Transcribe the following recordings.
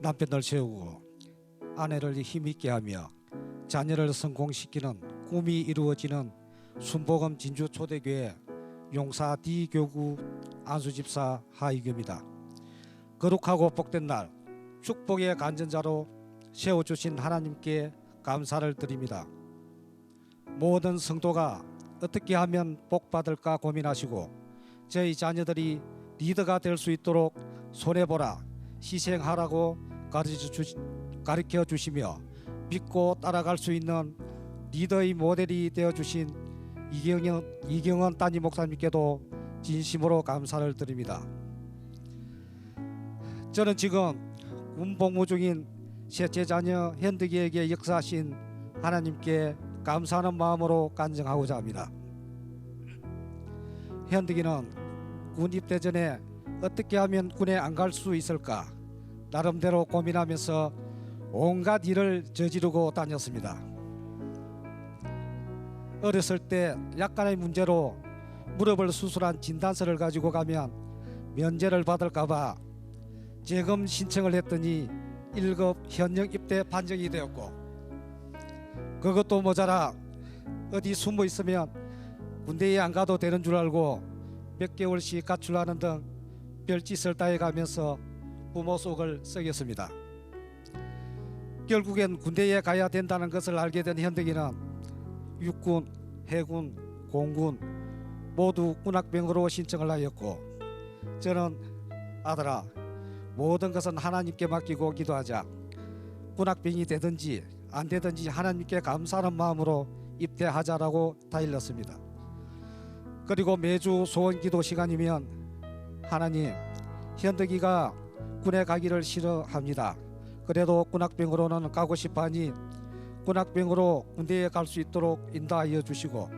남편을 세우고 아내를 힘있게 하며 자녀를 성공시키는 꿈이 이루어지는 순복음 진주 초대교회 용사 D교구 안수집사 하이규입니다. 거룩하고 복된 날 축복의 간전자로 세워주신 하나님께 감사를 드립니다. 모든 성도가 어떻게 하면 복 받을까 고민하시고 저희 자녀들이 리더가 될 수 있도록 손해보라 희생하라고 가르쳐, 주시며 믿고 따라갈 수 있는 리더의 모델이 되어 주신 이경원, 이경원 따님 목사님께도 진심으로 감사를 드립니다. 저는 지금 군 복무 중인 셋째 자녀 현득이에게 역사하신 하나님께 감사하는 마음으로 간증하고자 합니다. 현득이는 군 입대 전에 어떻게 하면 군에 안 갈 수 있을까 나름대로 고민하면서 온갖 일을 저지르고 다녔습니다. 어렸을 때 약간의 문제로 무릎을 수술한 진단서를 가지고 가면 면제를 받을까봐 재검 신청을 했더니 1급 현역 입대 판정이 되었고 그것도 모자라 어디 숨어 있으면 군대에 안 가도 되는 줄 알고 몇 개월씩 가출하는 등 별짓을 다해가면서 부모 속을 썩였습니다. 결국엔 군대에 가야 된다는 것을 알게 된 현덕이는 육군, 해군, 공군 모두 군악병으로 신청을 하였고 저는 아들아 모든 것은 하나님께 맡기고 기도하자 군악병이 되든지 안 되든지 하나님께 감사하는 마음으로 입대하자라고 다일렀습니다. 그리고 매주 소원 기도 시간이면 하나님 현덕이가 군에 가기를 싫어합니다. 그래도 군악병으로는 가고 싶어하니 군악병으로 군대에 갈 수 있도록 인도하여 주시고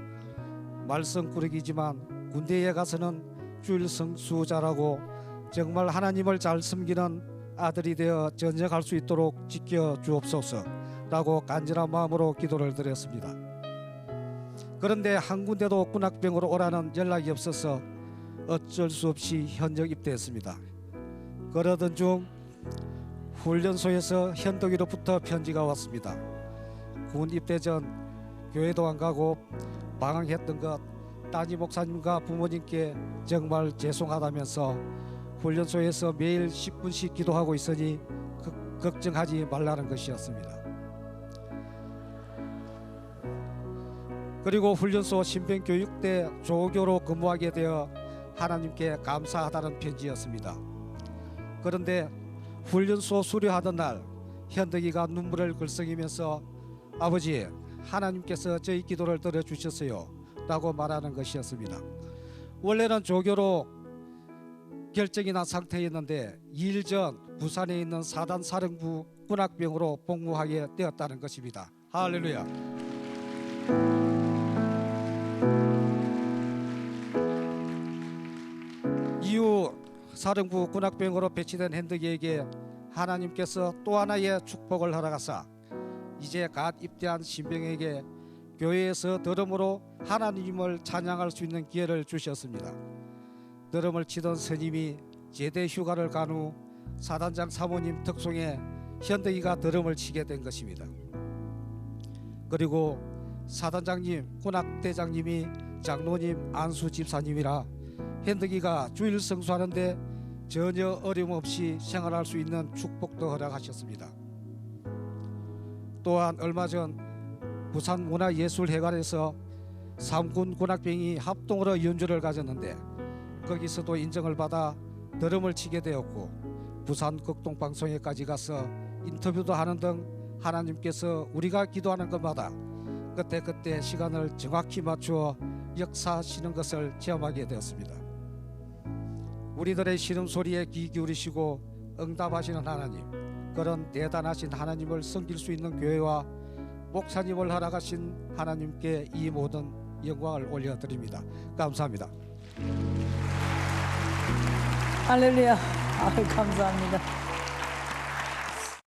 말썽꾸러기지만 군대에 가서는 주일 성수자라고 정말 하나님을 잘 섬기는 아들이 되어 전역할 수 있도록 지켜 주옵소서라고 간절한 마음으로 기도를 드렸습니다. 그런데 한 군데도 군악병으로 오라는 연락이 없어서 어쩔 수 없이 현역 입대했습니다. 그러던 중 훈련소에서 현덕이로부터 편지가 왔습니다. 군 입대 전 교회도 안 가고 방황했던 것 따님 목사님과 부모님께 정말 죄송하다면서 훈련소에서 매일 10분씩 기도하고 있으니 그- 걱정하지 말라는 것이었습니다. 그리고 훈련소 신병교육대 조교로 근무하게 되어 하나님께 감사하다는 편지였습니다. 그런데 훈련소 수료하던 날 현덕이가 눈물을 글썽이면서 아버지 하나님께서 저희 기도를 들어주셨어요 라고 말하는 것이었습니다. 원래는 조교로 결정이 난 상태였는데 2일 전 부산에 있는 사단 사령부 군악병으로 복무하게 되었다는 것입니다. 할렐루야. 사령부 군악병으로 배치된 핸드기에게 하나님께서 또 하나의 축복을 허락하사 이제 갓 입대한 신병에게 교회에서 드럼으로 하나님을 찬양할 수 있는 기회를 주셨습니다. 드럼을 치던 스님이 제대 휴가를 간 후 사단장 사모님 특송에 현덕이가 드럼을 치게 된 것입니다. 그리고 사단장님, 군악대장님이 장로님, 안수 집사님이라 현덕이가 주일 성수하는데 전혀 어려움 없이 생활할 수 있는 축복도 허락하셨습니다. 또한 얼마 전 부산 문화예술회관에서 삼군 군악병이 합동으로 연주를 가졌는데 거기서도 인정을 받아 드럼을 치게 되었고 부산 극동방송회까지 가서 인터뷰도 하는 등 하나님께서 우리가 기도하는 것마다 그때 그때 시간을 정확히 맞추어 역사하시는 것을 체험하게 되었습니다. 우리들의 신음소리에 귀 기울이시고 응답하시는 하나님 그런 대단하신 하나님을 섬길 수 있는 교회와 목사님을 허락하신 하나님께 이 모든 영광을 올려드립니다. 감사합니다. 할렐루야. 아유, 감사합니다.